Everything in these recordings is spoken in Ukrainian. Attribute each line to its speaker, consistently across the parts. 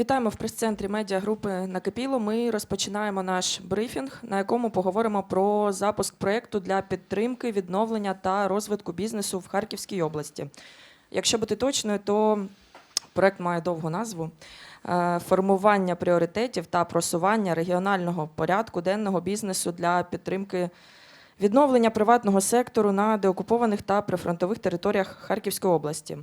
Speaker 1: Вітаємо в прес-центрі медіагрупи Накипіло. Ми розпочинаємо наш брифінг, на якому поговоримо про запуск проєкту для підтримки, відновлення та розвитку бізнесу в Харківській області. Якщо бути точною, то проєкт має довгу назву. Е, Формування пріоритетів та просування регіонального порядку денного бізнесу для підтримки відновлення приватного сектору на деокупованих та прифронтових територіях Харківської області.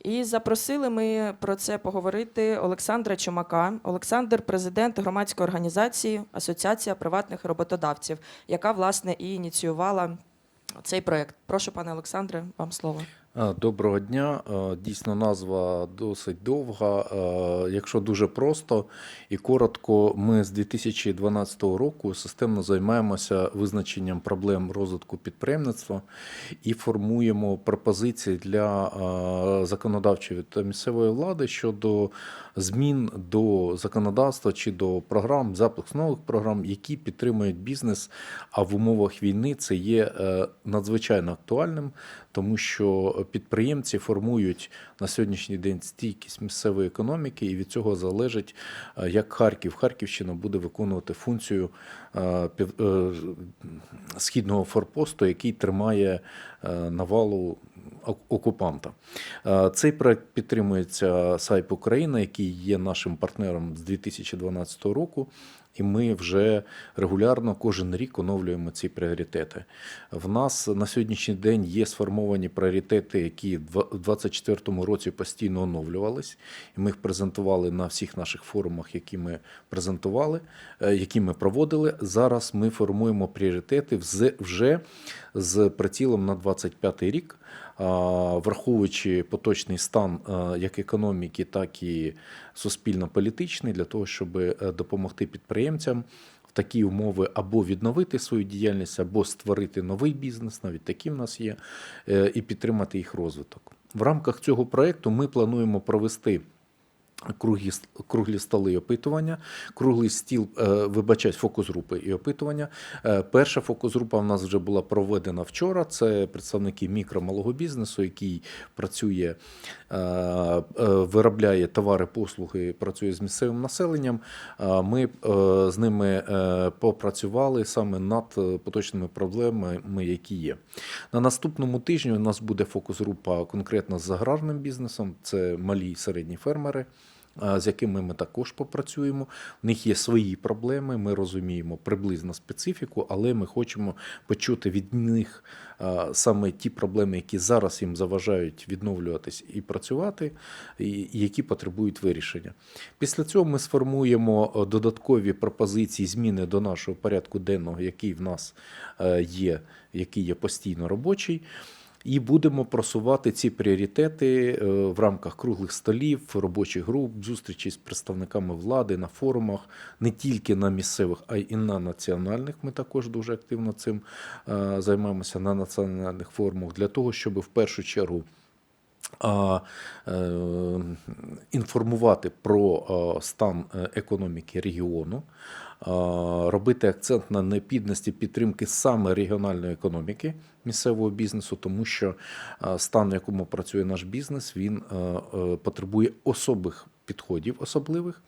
Speaker 1: І запросили ми про це поговорити Олександра Чумака. Олександр, президент громадської організації Асоціація приватних роботодавців, яка власне і ініціювала цей проект. Прошу, пане Олександре, вам слово.
Speaker 2: А, Доброго дня. Дійсно, назва досить довга. Якщо дуже просто і коротко, ми з 2012 року системно займаємося визначенням проблем розвитку підприємництва і формуємо пропозиції для законодавчої та місцевої влади щодо змін до законодавства чи до програм, запуск нових програм, які підтримують бізнес. А в умовах війни це є е, надзвичайно актуальним, тому що підприємці формують на сьогоднішній день стійкість місцевої економіки, і від цього залежить, е, як Харків, Харківщина буде виконувати функцію е, е, східного форпосту, який тримає навалу окупанта. Цей проект підтримується САЙП Україна, який є нашим партнером з 2012 року. І ми вже регулярно кожен рік оновлюємо ці пріоритети. В нас на сьогоднішній день є сформовані пріоритети, які в 2024 році постійно оновлювались. І ми їх презентували на всіх наших форумах, які ми презентували, е, які ми проводили. Зараз ми формуємо пріоритети вже з прицілом на 25 рік. Враховуючи поточний стан як економіки, так і суспільно-політичний, для того, щоб е, допомогти підприємцям в такі умови або відновити свою діяльність, або створити новий бізнес, навіть такі в нас є, е, і підтримати їх розвиток. В рамках цього проекту ми плануємо провести. Круглі, круглі столи і опитування, круглий стіл, е, вибачаюсь, фокус-групи і опитування. Е, Перша фокус-група в нас вже була проведена вчора. Це представники мікро малого бізнесу, який працює, е, виробляє товари, послуги, працює з місцевим населенням. Ми з ними попрацювали саме над поточними проблемами, які є. На наступному тижні у нас буде фокус-група конкретно з аграрним бізнесом. Це малі і середні фермери. З якими ми також попрацюємо. В них є свої проблеми. Ми розуміємо приблизно специфіку, але ми хочемо почути від них саме ті проблеми, які зараз їм заважають відновлюватись і працювати, і які потребують вирішення. Після цього ми сформуємо додаткові пропозиції зміни до нашого порядку денного, який в нас е, є, який є постійно робочий. І будемо просувати ці пріоритети е, в рамках круглих столів, робочих груп, зустрічей з представниками влади на форумах, не тільки на місцевих, а й на національних. Ми також дуже активно цим е, займаємося на національних форумах для того, щоб в першу чергу. Е, інформувати про стан економіки регіону, робити акцент на необхідності підтримки саме регіональної економіки місцевого бізнесу, тому що е, стан, в якому працює наш бізнес, він е, е, потребує особих підходів особливих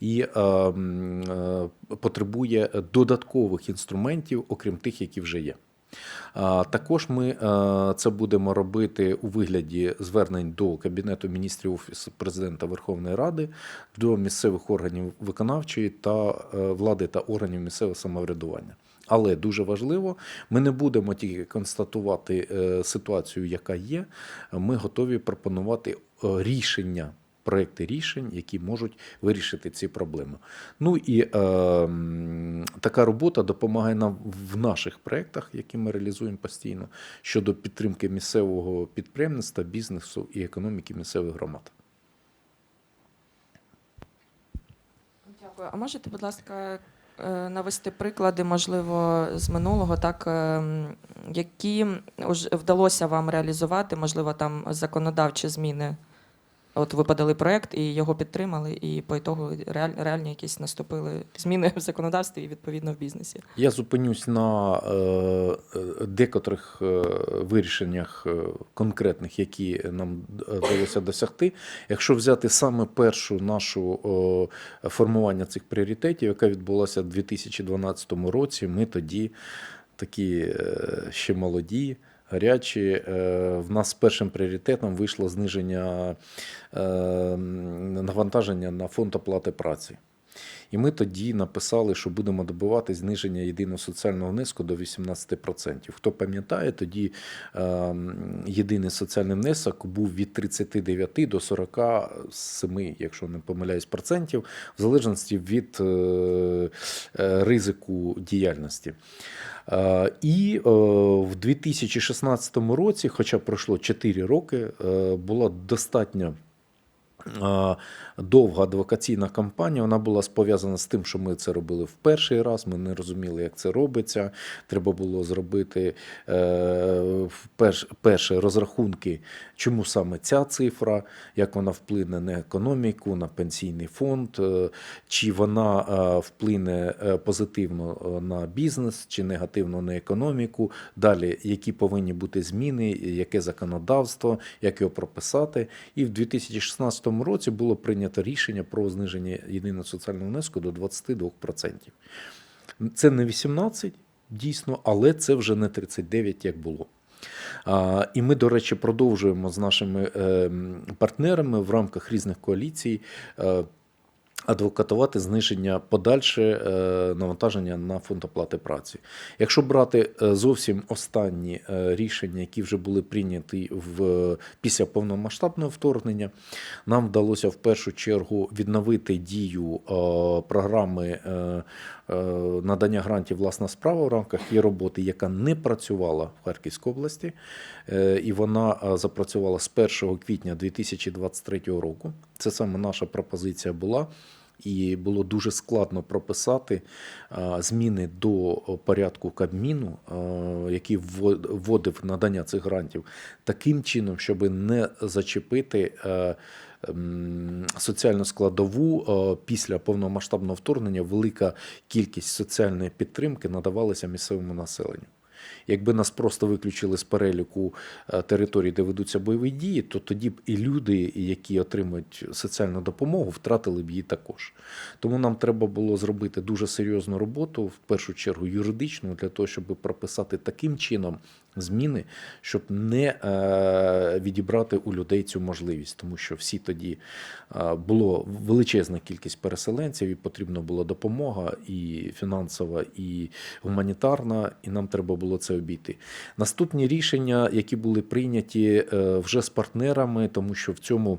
Speaker 2: і е, е, потребує додаткових інструментів, окрім тих, які вже є. Також ми е, це будемо робити у вигляді звернень до Кабінету міністрів Офісу президента Верховної Ради, до місцевих органів виконавчої та е, влади та органів місцевого самоврядування. Але дуже важливо, ми не будемо тільки констатувати е, ситуацію, яка є. Ми готові пропонувати рішення. Проекти рішень, які можуть вирішити ці проблеми. Ну і е, така робота допомагає нам в наших проектах, які ми реалізуємо постійно, щодо підтримки місцевого підприємництва, бізнесу і економіки місцевих громад.
Speaker 1: Дякую. А можете, будь ласка, е, навести приклади, можливо, з минулого, так, е, які вдалося вам реалізувати, можливо, там законодавчі зміни? От ви подали проект і його підтримали, і по ітогу реаль, реальні якісь наступили зміни в законодавстві і відповідно в бізнесі.
Speaker 2: Я зупинюсь на е, е, декотрих е, вирішеннях е, конкретних, які нам вдалося досягти. Якщо взяти саме першу нашу е, формування цих пріоритетів, яка відбулася в 2012 році, ми тоді такі е, ще молоді. Гарячі Е, в нас першим пріоритетом вийшло зниження е, навантаження на фонд оплати праці. І ми тоді написали, що будемо добивати зниження єдиного соціального внеску до 18%. Хто пам'ятає, тоді е, єдиний соціальний внесок був від 39 до 47, якщо не помиляюсь, процентів, в залежності від е, е, ризику діяльності. Е, І в 2016 році, хоча пройшло 4 роки, була достатньо довга адвокаційна кампанія. Вона була пов'язана з тим, що ми це робили в перший раз. Ми не розуміли, як це робиться. Треба було зробити е, перш, перше розрахунки, чому саме ця цифра, як вона вплине на економіку, на пенсійний фонд, е, чи вона е, вплине позитивно на бізнес, чи негативно на економіку. Далі, які повинні бути зміни, яке законодавство, як його прописати. І в 2016 році було прийнято рішення про зниження єдиного соціального внеску до 22%. Це не 18, дійсно, але це вже не 39, як було. І ми, до речі, продовжуємо з нашими е, партнерами в рамках різних коаліцій. Адвокатувати зниження подальше е, навантаження на фонд оплати праці. Якщо брати е, зовсім останні е, рішення, які вже були прийняті в після повномасштабного вторгнення, нам вдалося в першу чергу відновити дію програми надання грантів власна справа в рамках її роботи, яка не працювала в Харківській області, і вона запрацювала з 1 квітня 2023 року. Це саме наша пропозиція була. І було дуже складно прописати зміни до порядку Кабміну, який вводив надання цих грантів, таким чином, щоб не зачепити е, соціальну складову після повномасштабного вторгнення. Велика кількість соціальної підтримки надавалася місцевому населенню. Якби нас просто виключили з переліку е, територій, де ведуться бойові дії, то тоді б і люди, які отримують соціальну допомогу, втратили б її також. Тому нам треба було зробити дуже серйозну роботу, в першу чергу юридичну, для того, щоб прописати таким чином зміни, щоб не е, відібрати у людей цю можливість, тому що всі тоді е, було величезна кількість переселенців, і потрібна була допомога і фінансова, і гуманітарна, і нам треба було це обійти. Наступні рішення, які були прийняті е, вже з партнерами, тому що в цьому.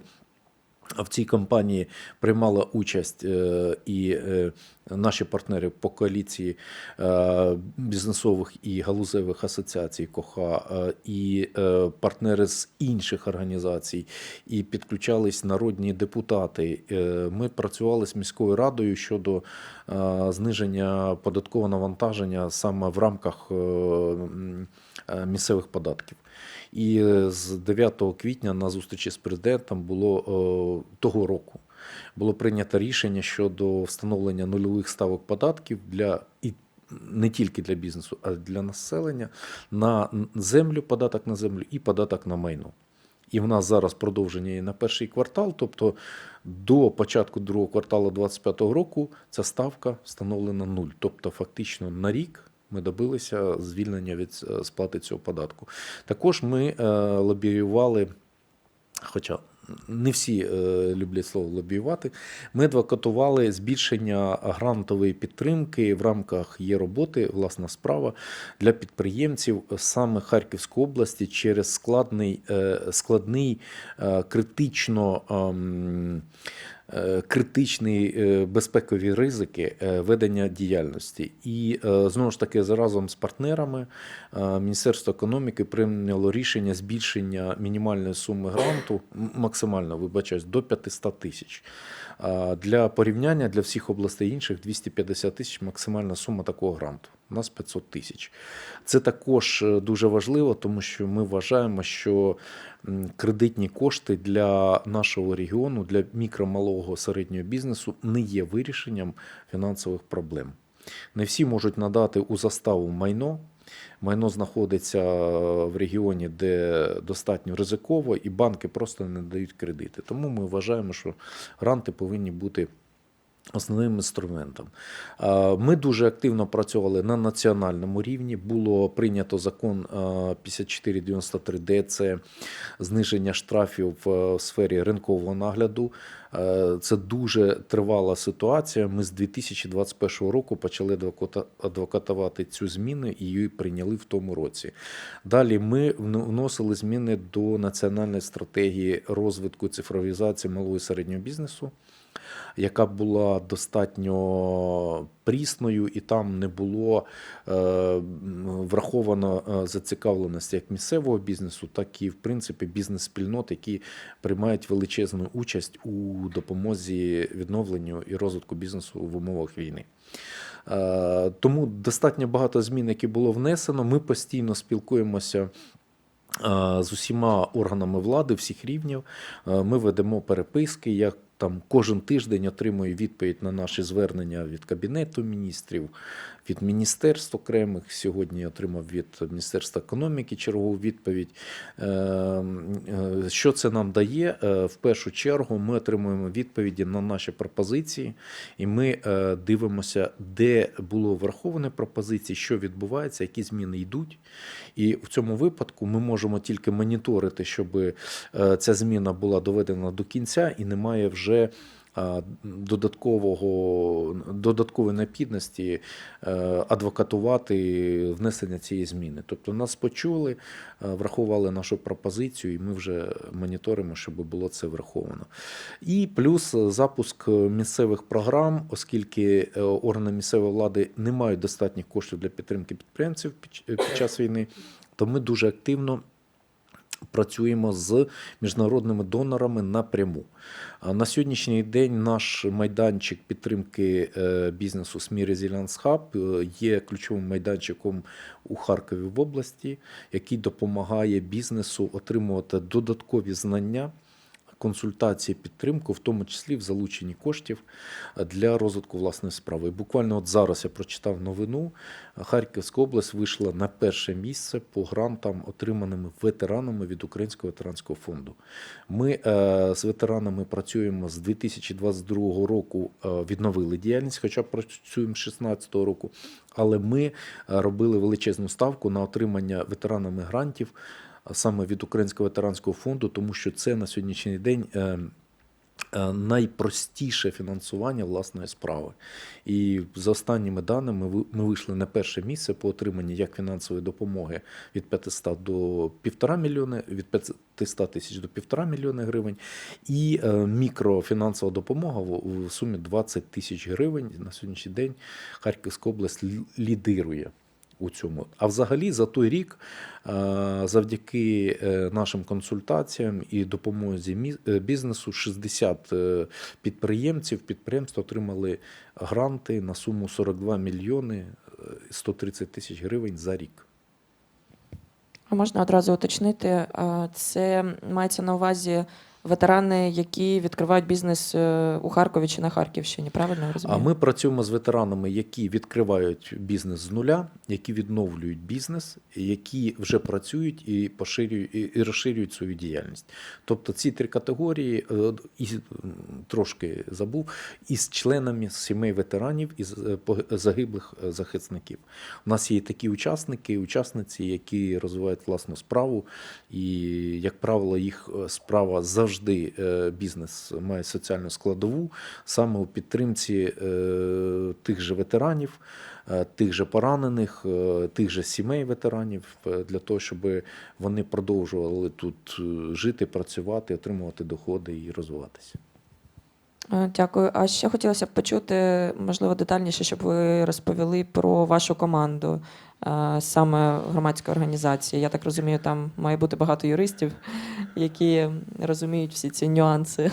Speaker 2: В цій кампанії приймала участь е, і е, наші партнери по коаліції е, бізнесових і галузевих асоціацій КОХА, і партнери з інших організацій, і підключались народні депутати. Ми працювали з міською радою щодо зниження податкового навантаження саме в рамках місцевих податків. І з 9 квітня на зустрічі з президентом було е, того року було прийнято рішення щодо встановлення нульових ставок податків для і не тільки для бізнесу, а й для населення на землю, податок на землю і податок на майно. І в нас зараз продовження є на перший квартал, тобто до початку другого кварталу 2025 року ця ставка встановлена нуль. Тобто, фактично на рік ми добилися звільнення від е, сплати цього податку. Також ми е, лобіювали, хоча не всі е, люблять слово лобіювати. Ми адвокатували збільшення грантової підтримки в рамках є роботи, власна справа для підприємців саме Харківської області через складний, складний критично. Е, Критичні е, безпекові ризики е, ведення діяльності, і знову ж таки разом з партнерами Міністерство економіки прийняло рішення збільшення мінімальної суми гранту максимально вибачаюсь, до 500 тисяч. Для порівняння для всіх областей інших 250 тисяч максимальна сума такого гранту. У нас 500 тисяч. Це також е, дуже важливо, тому що ми вважаємо, що кредитні кошти для нашого регіону, для мікро, малого, середнього бізнесу не є вирішенням фінансових проблем. Не всі можуть надати у заставу майно. Майно знаходиться в регіоні, де достатньо ризиково, і банки просто не дають кредити. Тому ми вважаємо, що гранти повинні бути основним інструментом. Ми дуже активно працювали на національному рівні. Було прийнято закон 5493Д, це зниження штрафів в сфері ринкового нагляду. Е, Це дуже тривала ситуація. Ми з 2021 року почали адвокатувати цю зміну і її прийняли в тому році. Далі ми вносили зміни до національної стратегії розвитку цифровізації малого і середнього бізнесу яка була достатньо прісною, і там не було е, враховано е, зацікавленість як місцевого бізнесу, так і в принципі бізнес-спільнот, які приймають величезну участь у допомозі відновленню і розвитку бізнесу в умовах війни. Е, Тому достатньо багато змін, які було внесено. Ми постійно спілкуємося. З усіма органами влади всіх рівнів ми ведемо переписки. Я там кожен тиждень отримую відповідь на наші звернення від Кабінету міністрів, від міністерств окремих. Сьогодні отримав від Міністерства економіки чергову відповідь. Е, е, Що це нам дає? Е, В першу чергу ми отримуємо відповіді на наші пропозиції, і ми дивимося, де було враховані пропозиції, що відбувається, які зміни йдуть. І в цьому випадку ми можемо тільки моніторити, щоб е, ця зміна була доведена до кінця і немає вже додаткового додаткової необхідності е, адвокатувати внесення цієї зміни. Тобто нас почули, е, врахували нашу пропозицію, і ми вже моніторимо, щоб було це враховано. І плюс запуск місцевих програм, оскільки е, органи місцевої влади не мають достатніх коштів для підтримки підприємців під, під час війни, то ми дуже активно. Працюємо з міжнародними донорами напряму. На сьогоднішній день наш майданчик підтримки е, бізнесу СМІ Hub е, є ключовим майданчиком у Харкові в області, який допомагає бізнесу отримувати додаткові знання. Консультації, підтримку, в тому числі в залученні коштів для розвитку власної справи. І буквально от зараз я прочитав новину. Харківська область вийшла на перше місце по грантам, отриманими ветеранами від Українського ветеранського фонду. Ми е, з ветеранами працюємо з 2022 року, е, відновили діяльність, хоча працюємо з 2016 року. Але ми е, робили величезну ставку на отримання ветеранами грантів саме від Українського ветеранського фонду, тому що це на сьогоднішній день. е, е, Найпростіше фінансування власної справи. І за останніми даними ми вийшли на перше місце по отриманні як фінансової допомоги від 500 до 1,5 мільйони, від 500 тисяч до 1,5 мільйони гривень, і е, мікрофінансова допомога в сумі 20 тисяч гривень. На сьогоднішній день Харківська область лідирує у цьому. А взагалі за той рік, е, завдяки е, нашим консультаціям і допомозі е, бізнесу, 60 е, підприємців, підприємства отримали гранти на суму 42 мільйони е, 130 тисяч гривень за рік.
Speaker 1: А можна одразу уточнити, це мається на увазі ветерани, які відкривають бізнес е, у Харкові чи на Харківщині, правильно я
Speaker 2: А ми працюємо з ветеранами, які відкривають бізнес з нуля, які відновлюють бізнес, які вже працюють і поширюють і розширюють свою діяльність. Тобто ці три категорії е, і трошки забув із членами сімей ветеранів і з- е, загиблих захисників. У нас є такі учасники, учасниці, які розвивають власну справу, і, як правило, їх справа завжди е, бізнес має соціальну складову саме у підтримці е, тих же ветеранів, е, тих же поранених, тих же сімей ветеранів, для того, щоб вони продовжували тут жити, працювати, отримувати доходи і розвиватися.
Speaker 1: Дякую. А ще хотілося б почути, можливо, детальніше, щоб ви розповіли про вашу команду, саме громадської організації. Я так розумію, там має бути багато юристів, які розуміють всі ці нюанси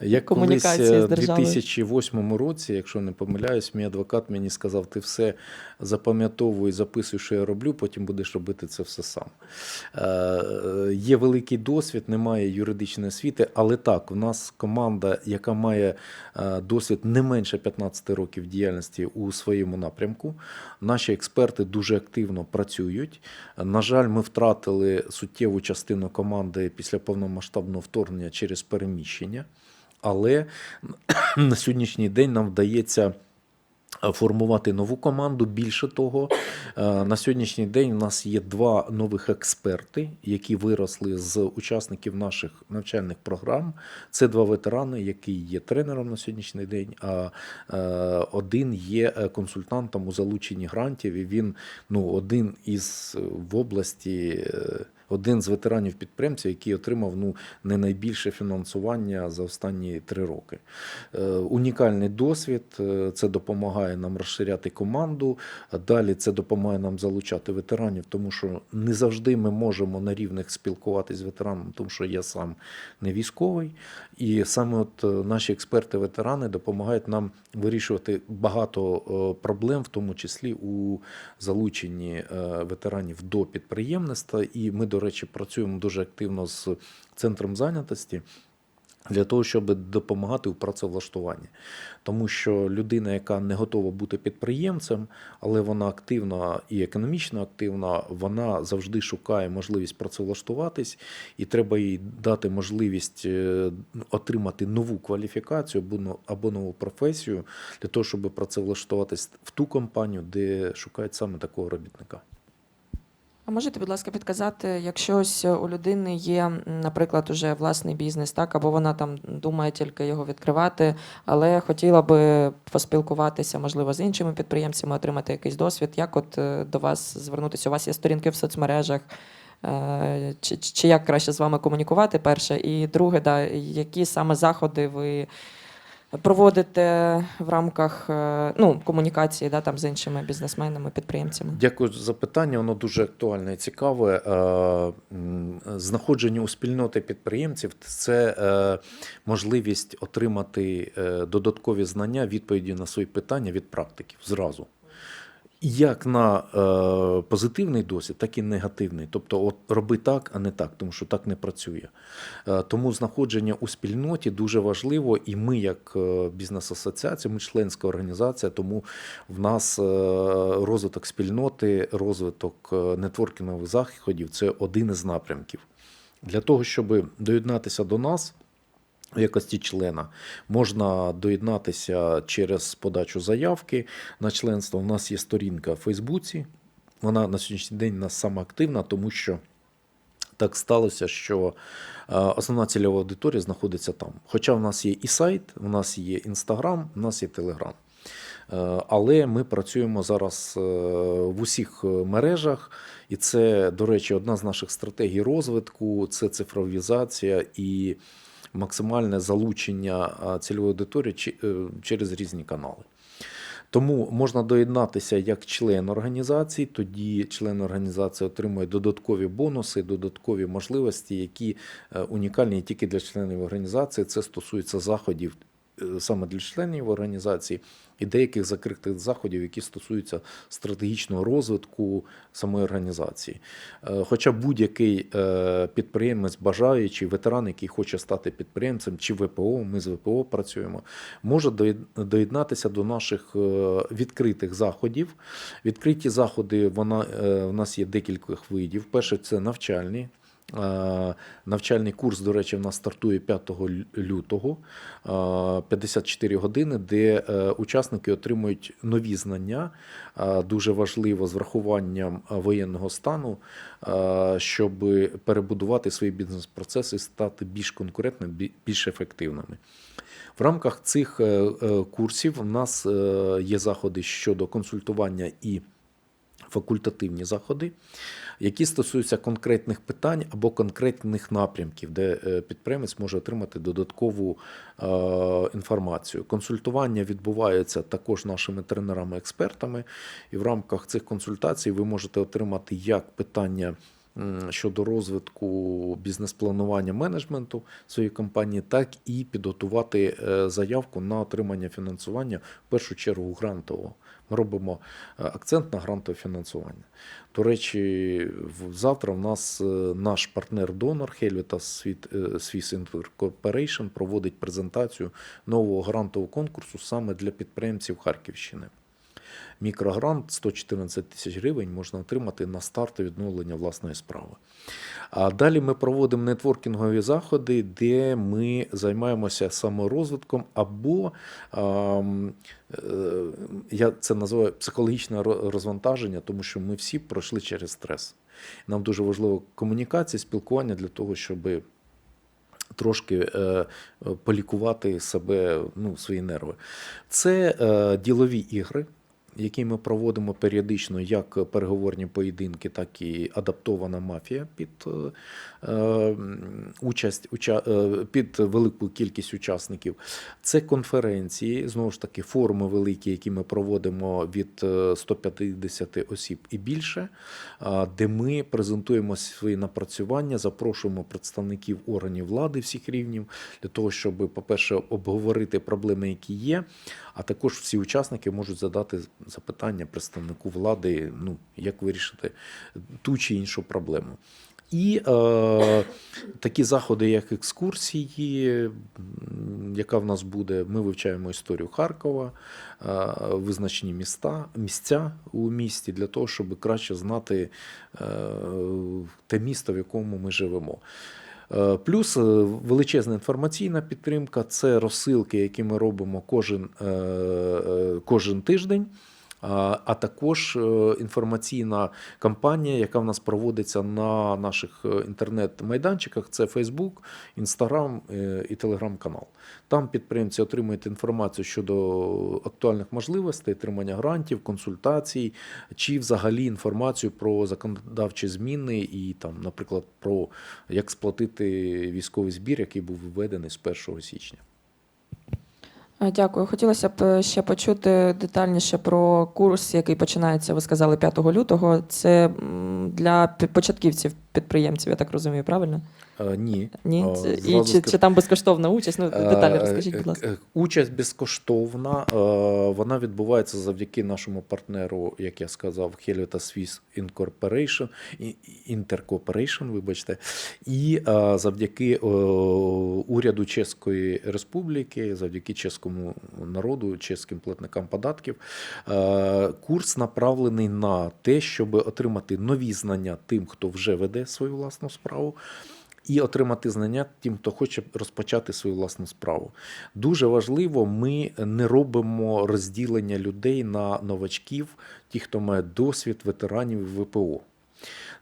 Speaker 2: Як колись е, в 2008 році, якщо не помиляюсь, мій адвокат мені сказав: ти все запам'ятовуй, записуй, що я роблю, потім будеш робити це все сам. Е, Є великий досвід, немає юридичної освіти, але так, у нас команда, яка має е, досвід не менше 15 років діяльності у своєму напрямку. Наші експерти дуже активно працюють. На жаль, ми втратили суттєву частину команди після повномасштабного вторгнення через переміщення. Але на сьогоднішній день нам вдається е, формувати нову команду. Більше того, е, на сьогоднішній день у нас є два нових експерти, які виросли з учасників наших навчальних програм. Це два ветерани, які є тренером на сьогоднішній день, а е, один є консультантом у залученні грантів. І він ну, один із в області. Один з ветеранів підприємців, який отримав ну не найбільше фінансування за останні три роки. Е, Унікальний досвід. е, Це допомагає нам розширяти команду. Далі це допомагає нам залучати ветеранів, тому що не завжди ми можемо на рівних спілкуватися з ветераном, тому що я сам не військовий. І саме от е, наші експерти-ветерани допомагають нам вирішувати багато проблем, в тому числі у залученні ветеранів до підприємництва. І ми, до речі, працюємо дуже активно з центром зайнятості. Для того, щоб допомагати у працевлаштуванні. Тому що людина, яка не готова бути підприємцем, але вона активна і економічно активна, вона завжди шукає можливість працевлаштуватись, і треба їй дати можливість е, отримати нову кваліфікацію або нову професію для того, щоб працевлаштуватись в ту компанію, де шукають саме такого робітника.
Speaker 1: А можете, будь ласка, підказати, якщо ось у людини є, наприклад, уже власний бізнес, так, або вона там думає тільки його відкривати, але хотіла би поспілкуватися, можливо, з іншими підприємцями, отримати якийсь досвід. Як от е, до вас звернутися? У вас є сторінки в соцмережах? Е, Чи, чи як краще з вами комунікувати? Перше, і друге, да, які саме заходи ви проводите в рамках е, ну, комунікації да, там, з іншими бізнесменами, підприємцями?
Speaker 2: Дякую за питання. Воно дуже актуальне і цікаве. Е, Знаходження у спільноти підприємців це е, можливість отримати додаткові знання, відповіді на свої питання від практиків зразу. Як на е, позитивний досвід, так і негативний. Тобто, от роби так, а не так, тому що так не працює. Е, тому знаходження у спільноті дуже важливо, і ми, як е, бізнес-асоціація, ми членська організація, тому в нас е, розвиток спільноти, розвиток е, нетворкінгових заходів це один із напрямків. Для того, щоб доєднатися до нас. В якості члена можна доєднатися через подачу заявки на членство. У нас є сторінка в Фейсбуці. Вона на сьогоднішній день нас сама активна, тому що так сталося, що е, основна цільова аудиторія знаходиться там. Хоча в нас є і сайт, у нас є інстаграм, у нас є телеграм. Але ми працюємо зараз е, в усіх е, мережах, і це, до речі, одна з наших стратегій розвитку це цифровізація і максимальне залучення цільової аудиторії е, через різні канали. Тому можна доєднатися як член організації, тоді член організації отримує додаткові бонуси, додаткові можливості, які е, унікальні тільки для членів організації. Це стосується заходів саме для членів організації і деяких закритих заходів, які стосуються стратегічного розвитку самої організації. Е, Хоча будь-який е, підприємець, бажаючий, ветеран, який хоче стати підприємцем чи ВПО, ми з ВПО працюємо, може доєднатися до наших е, відкритих заходів. Відкриті заходи вона, е, в нас є декілька видів. Перше це навчальні. Е, Навчальний курс, до речі, в нас стартує 5 лютого, е, 54 години, де е, учасники отримують нові знання, е, дуже важливо з врахуванням е, воєнного стану, е, щоб перебудувати свої бізнес-процеси стати більш конкурентними, більш ефективними. В рамках цих е, е, курсів у нас е, є заходи щодо консультування і факультативні заходи, які стосуються конкретних питань або конкретних напрямків, де е, підприємець може отримати додаткову е, інформацію. Консультування відбувається також нашими тренерами-експертами, і в рамках цих консультацій ви можете отримати як питання щодо розвитку бізнес-планування менеджменту своєї компанії, так і підготувати е, заявку на отримання фінансування в першу чергу грантового. Ми робимо е, акцент на грантове фінансування. До речі, завтра в нас е, наш партнер-донор Helvetas Світ- е, Swiss Incorporation проводить презентацію нового грантового конкурсу саме для підприємців Харківщини. Мікрогрант 114 тисяч гривень можна отримати на старт відновлення власної справи. А далі ми проводимо нетворкінгові заходи, де ми займаємося саморозвитком або е, я це називаю психологічне розвантаження, тому що ми всі пройшли через стрес. Нам дуже важливо комунікація, спілкування для того, щоб трошки е, полікувати себе, ну, свої нерви. Це е, ділові ігри. Які ми проводимо періодично як переговорні поєдинки, так і адаптована мафія під е, е, участь е, під велику кількість учасників. Це конференції, знову ж таки, форуми великі, які ми проводимо від е, 150 осіб і більше, де ми презентуємо свої напрацювання, запрошуємо представників органів влади всіх рівнів для того, щоб, по-перше, обговорити проблеми, які є, а також всі учасники можуть задати запитання представнику влади, ну як вирішити ту чи іншу проблему. І е, такі заходи, як екскурсії, яка в нас буде, ми вивчаємо історію Харкова, е, визначені міста, місця у місті для того, щоб краще знати е, те місто, в якому ми живемо. Е, Плюс е, величезна інформаційна підтримка це розсилки, які ми робимо кожен, е, кожен тиждень. А також е, інформаційна кампанія, яка в нас проводиться на наших е, інтернет-майданчиках: це Facebook, Instagram е, і Telegram-канал. Там підприємці отримують інформацію щодо актуальних можливостей, отримання грантів, консультацій, чи взагалі інформацію про законодавчі зміни і там, наприклад, про як сплатити військовий збір, який був введений з 1 січня.
Speaker 1: Е, Дякую. Хотілося б е, ще почути детальніше про курс, який починається, ви сказали, 5 лютого. Це для початківців, підприємців, я так розумію, правильно?
Speaker 2: Е, ні.
Speaker 1: Ні?
Speaker 2: Е,
Speaker 1: Це- І
Speaker 2: зразу
Speaker 1: чи,
Speaker 2: скажу.
Speaker 1: чи там безкоштовна участь? Ну, деталі
Speaker 2: Е,
Speaker 1: розкажіть,
Speaker 2: е,
Speaker 1: будь ласка.
Speaker 2: е, Участь безкоштовна. е, Вона відбувається завдяки нашому партнеру, як я сказав, Helvetas Swiss Incorporation, і- Intercorporation, вибачте, і е, завдяки е, уряду Чеської Республіки, завдяки чеському народу, чеським платникам податків. е, Курс направлений на те, щоб отримати нові знання тим, хто вже веде свою власну справу і отримати знання тим, хто хоче розпочати свою власну справу. Дуже важливо, ми не робимо розділення людей на новачків, ті, хто має досвід ветеранів ВПО.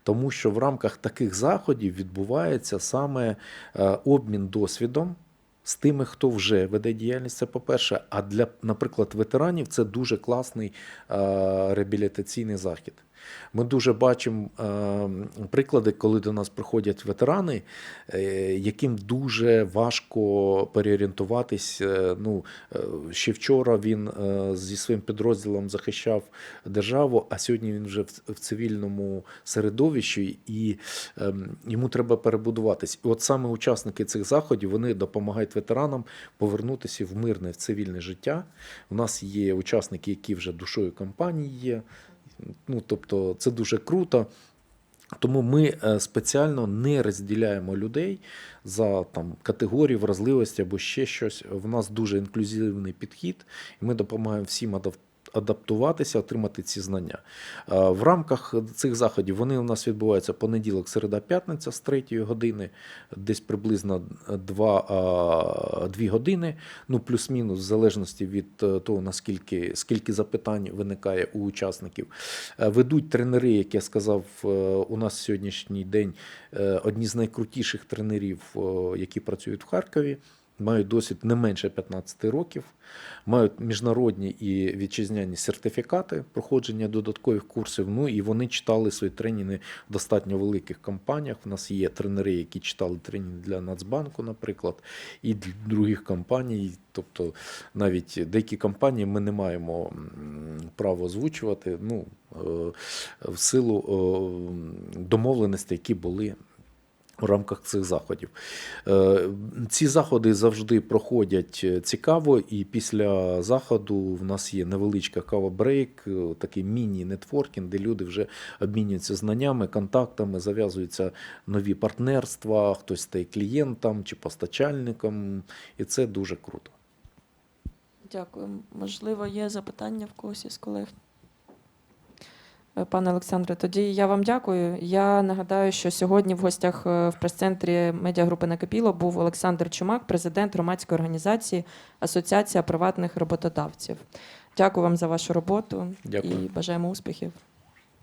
Speaker 2: Тому що в рамках таких заходів відбувається саме е, обмін досвідом. З тими, хто вже веде діяльність, це по-перше. А для, наприклад, ветеранів це дуже класний е, реабілітаційний захід. Ми дуже бачимо е, приклади, коли до нас приходять ветерани, е, яким дуже важко переорієнтуватись. Е, ну, ще вчора він зі своїм підрозділом захищав державу, а сьогодні він вже в, цивільному середовищі, і е, йому треба перебудуватись. І от саме учасники цих заходів вони допомагають ветеранам повернутися в мирне в цивільне життя. У нас є учасники, які вже душою компанії є. Ну, тобто, це дуже круто. Тому ми е, спеціально не розділяємо людей за там категорії вразливості або ще щось. В нас дуже інклюзивний підхід, і ми допомагаємо всім адап- адаптуватися, отримати ці знання. Е, В рамках цих заходів вони у нас відбуваються понеділок, середа, п'ятниця з 3 години, десь приблизно 2, 2 години, ну плюс-мінус, в залежності від е, того, наскільки скільки запитань виникає у учасників. Е, Ведуть тренери, як я сказав, е, у нас сьогоднішній день е, одні з найкрутіших тренерів, е, які працюють в Харкові. Мають досвід не менше 15 років, мають міжнародні і вітчизняні сертифікати проходження додаткових курсів. Ну і вони читали свої тренінги в достатньо великих компаніях. У нас є тренери, які читали тренінг для Нацбанку, наприклад, і для других компаній. Тобто навіть деякі компанії ми не маємо права озвучувати ну, е, в силу е, домовленостей, які були в рамках цих заходів. Е, Ці заходи завжди проходять е, цікаво, і після заходу в нас є невеличка кава-брейк, е, такий міні-нетворкінг, де люди вже обмінюються знаннями, контактами, зав'язуються нові партнерства, хтось стає клієнтом чи постачальником, і це дуже круто.
Speaker 1: Дякую. Можливо, є запитання в когось із колег. Е, Пане Олександре, тоді я вам дякую. Я нагадаю, що сьогодні в гостях е, в прес-центрі медіагрупи Накипіло був Олександр Чумак, президент громадської організації Асоціація приватних роботодавців. Дякую вам за вашу роботу
Speaker 2: Дякую.
Speaker 1: і бажаємо успіхів.